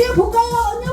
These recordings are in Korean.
어디 볼까요? 언니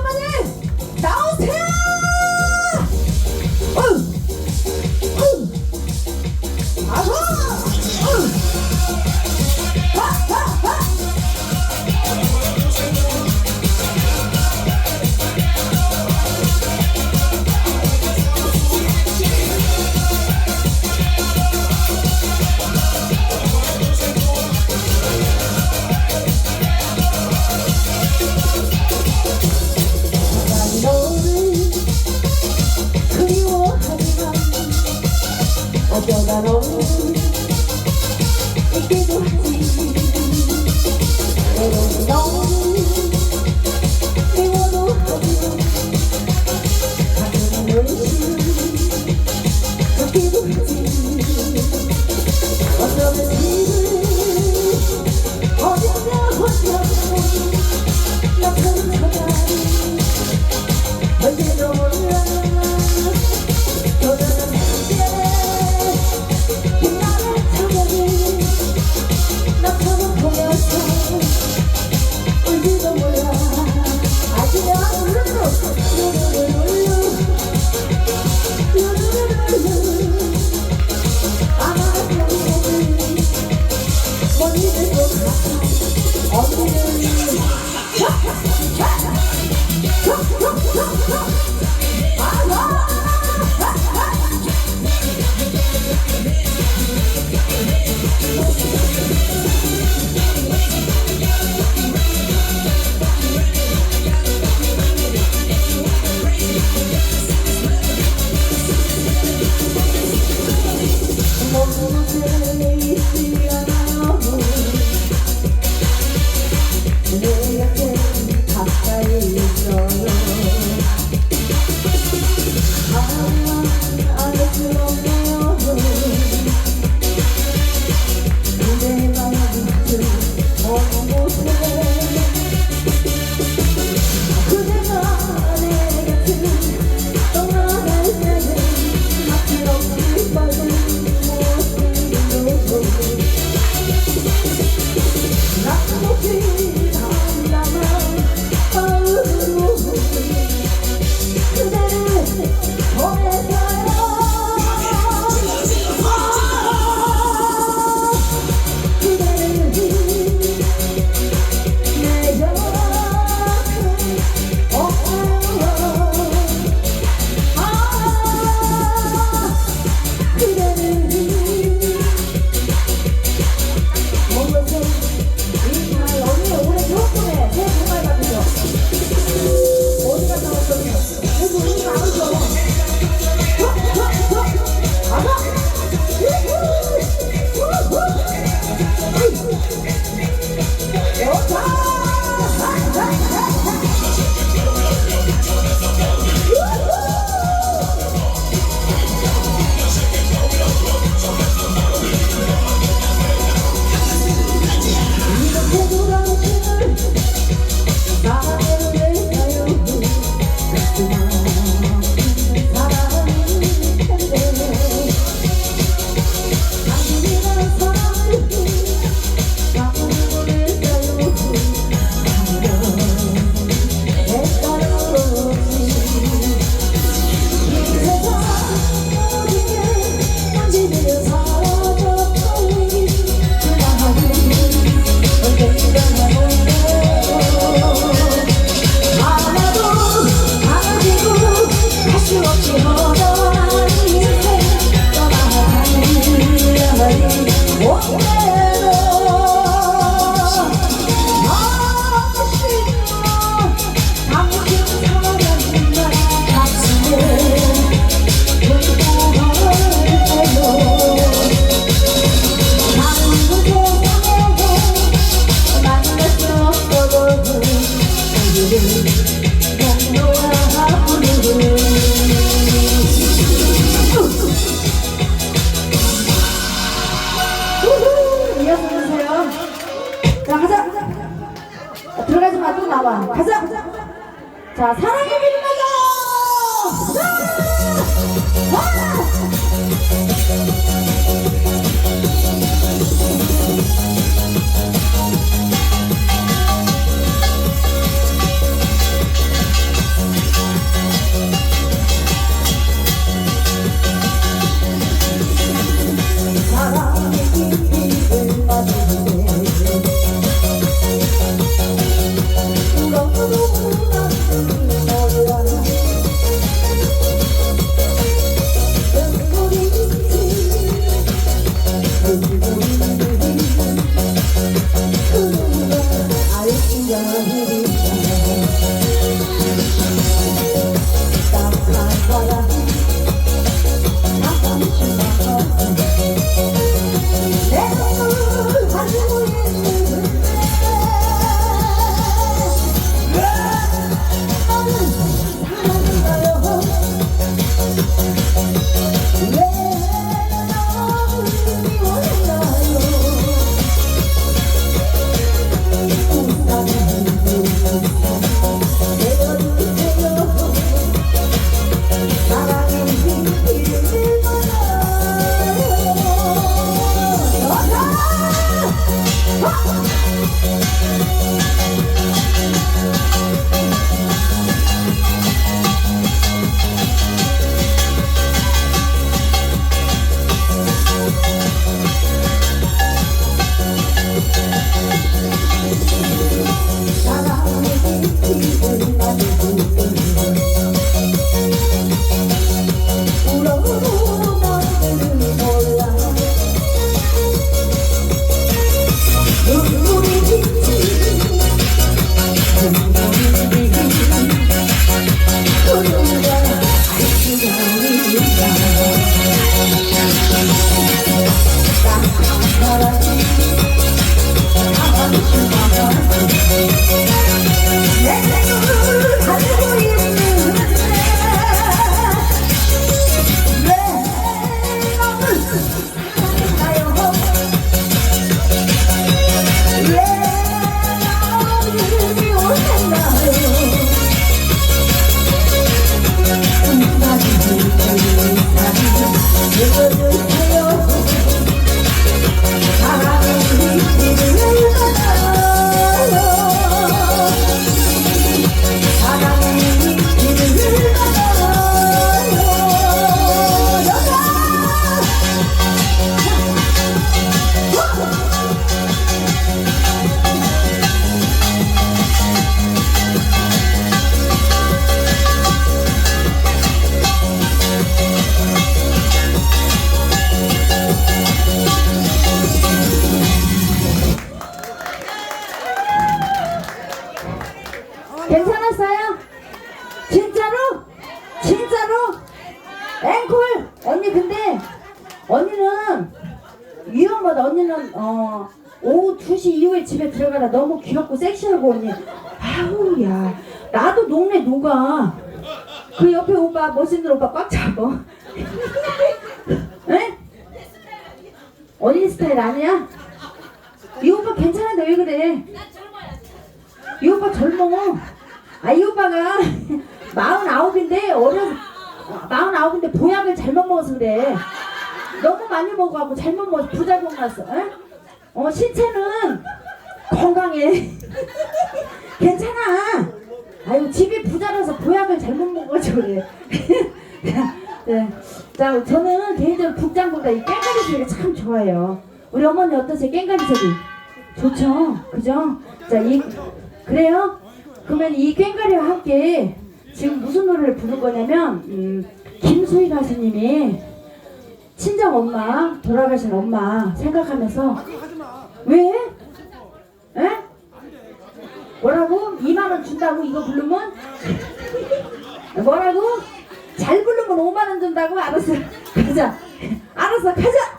오 들어가라 너무 귀엽고 섹시하고 언니 아우 야 나도 동네 녹아 그 옆에 오빠 멋있는 오빠 꽉 잡아 에? 언니 스타일 아니야? 이 오빠 괜찮은데 왜 그래? 이 오빠 젊어. 아, 이 오빠가 마흔 아홉인데 어려 마흔 아홉인데 보약을 잘못 먹어서 그래. 너무 많이 먹어갖고 잘못 먹어서 부작용 났어. 에? 어 신체는 건강해. 괜찮아. 아유 집이 부자라서 보약을 잘못 먹어가지고 그래. 네. 자 저는 개인적으로 북장보다 이 깽가리 소리가 참 좋아해요. 우리 어머니 어떠세요? 깽가리 소리. 좋죠. 그죠? 자, 이, 그래요? 그러면 이 꽹가리와 함께 지금 무슨 노래를 부를 거냐면, 음, 김수희 가수님이 친정 엄마, 돌아가신 엄마 생각하면서, 왜? 에? 뭐라고? 2만원 준다고 이거 부르면? 뭐라고? 잘 부르면 5만원 준다고? 알았어. 가자. 알았어. 가자.